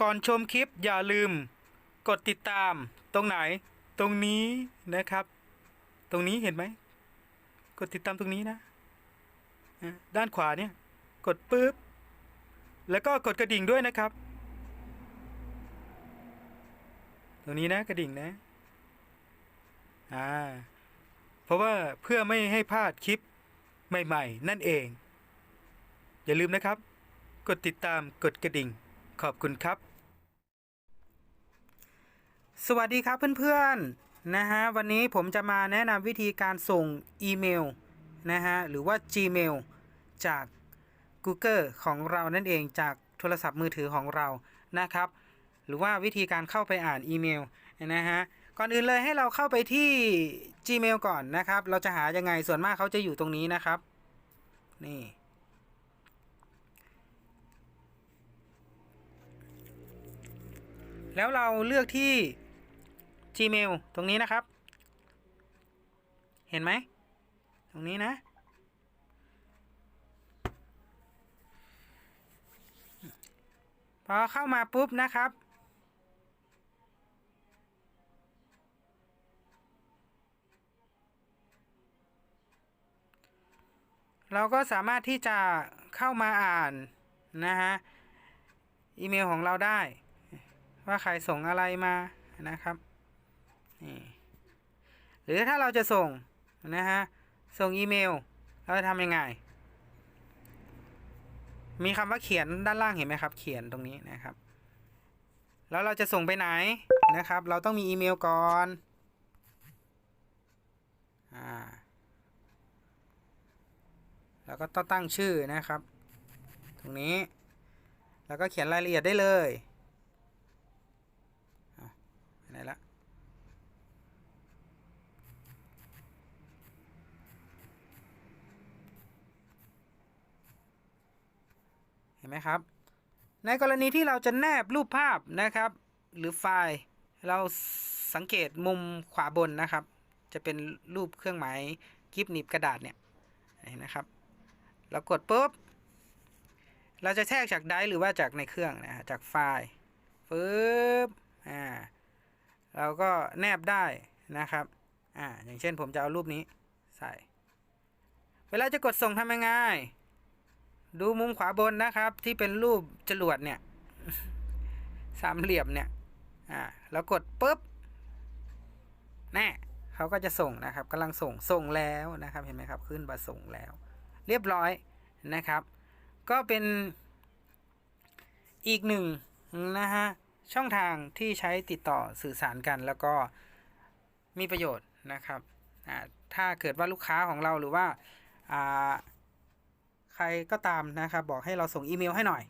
ก่อนชมคลิปอย่าลืม กดติดตามตรงไหน ตรงนี้นะครับ ตรงนี้เห็นไหม กดติดตามตรงนี้นะ ด้านขวาเนี่ย กดปุ๊บ แล้วก็กดกระดิ่งด้วยนะครับ ตรงนี้นะกระดิ่งนะ อ่า เพราะว่าเพื่อไม่ให้พลาดคลิปใหม่ ๆ นั่นเอง อย่าลืมนะครับ กดติดตามกดกระดิ่ง ขอบคุณครับ สวัสดีครับเพื่อนๆนะฮะวันนี้ผมจะมาแนะนำวิธีการส่งอีเมลนะฮะหรือว่า Gmail จาก Google ของเรานั่นเองจากโทรศัพท์มือถือของเรานะครับ หรือว่าวิธีการเข้าไปอ่านอีเมลนะฮะก่อนอื่นเลยให้เราเข้าไปที่ Gmail ก่อนนะครับ เราจะหายังไงส่วนมากเขาจะอยู่ตรงนี้นะครับนี่แล้วเราเลือกที่ Gmail ตรงนี้นะครับ เห็นไหม ตรงนี้นะ พอเข้ามาปุ๊บนะครับเราก็สามารถที่จะเข้ามาอ่านนะฮะอีเมลของเราได้ ว่าใครส่งอะไรมานะครับ นี่หรือถ้าเราจะส่งนะฮะส่งอีเมลเราจะทำยังไง มีคำว่าเขียนด้านล่างเห็นไหมครับ เขียนตรงนี้นะครับ แล้วเราจะส่งไปไหนนะครับ เราต้องมีอีเมลก่อนอ่าแล้วก็ต้องตั้งชื่อนะครับ ตรงนี้ แล้วก็เขียนรายละเอียดได้เลยอะไปไหนละ เห็น ไหมครับ ในกรณีที่เราจะแนบรูปภาพนะครับ หรือไฟล์ เราสังเกตมุมขวาบนนะครับ จะเป็นรูปเครื่องหมายกิฟหนีบกระดาษเนี่ยเห็นนะครับ เรากดปุ๊บ เราจะแทรกจากไดร์หรือว่าจากในเครื่องนะฮะจากไฟล์ปึ๊บอ่าเราก็แนบได้นะครับอ่าอย่างเช่นผมจะเอารูปนี้ใส่ เวลาจะกดส่งทำยังไง ดูมุมขวาบนนะครับ ที่เป็นรูปจรวดเนี่ยสามเหลี่ยมเนี่ยอ่าแล้วกดปุ๊บแน่เขาก็จะส่งนะครับกำลังส่งส่งแล้วนะครับเห็นไหมครับขึ้นมาส่งแล้ว เรียบร้อยนะครับ ก็เป็นอีกหนึ่งนะฮะช่องทางที่ใช้ติดต่อสื่อสารกันแล้วก็มีประโยชน์นะครับอ่าถ้าเกิดว่าลูกค้าของเราหรือว่าอ่า รก็ตามนะครับ บอกให้เราส่งอีเมลให้หน่อย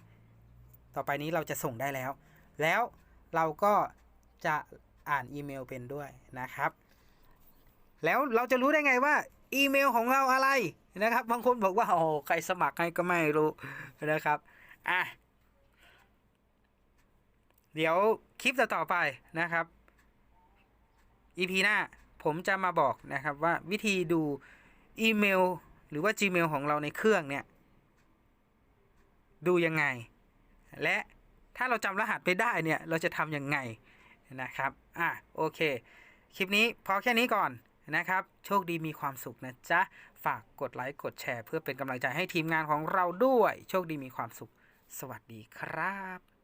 ต่อไปนี้เราจะส่งได้แล้ว แล้วเราก็จะอ่านอีเมลเป็นด้วยนะครับ แล้วเราจะรู้ได้ไงว่าอีเมลของเราอะไรนะครับ บางคนบอกว่าโอ้ใครสมัครให้ก็ไม่รู้นะครับอะเดี๋ยวคลิปต่อไปนะครับ EP หน้าผมจะมาบอกนะครับว่าวิธีดูอีเมลหรือว่า Gmail ของเราในเครื่องเนี่ย ดูยังไง และถ้าเราจำรหัสไปได้เนี่ย เราจะทำยังไงนะครับ อะโอเค คลิปนี้พอแค่นี้ก่อนนะครับ โชคดีมีความสุขนะจ๊ะ ฝากกดไลค์กดแชร์ เพื่อเป็นกำลังใจให้ทีมงานของเราด้วย โชคดีมีความสุข สวัสดีครับ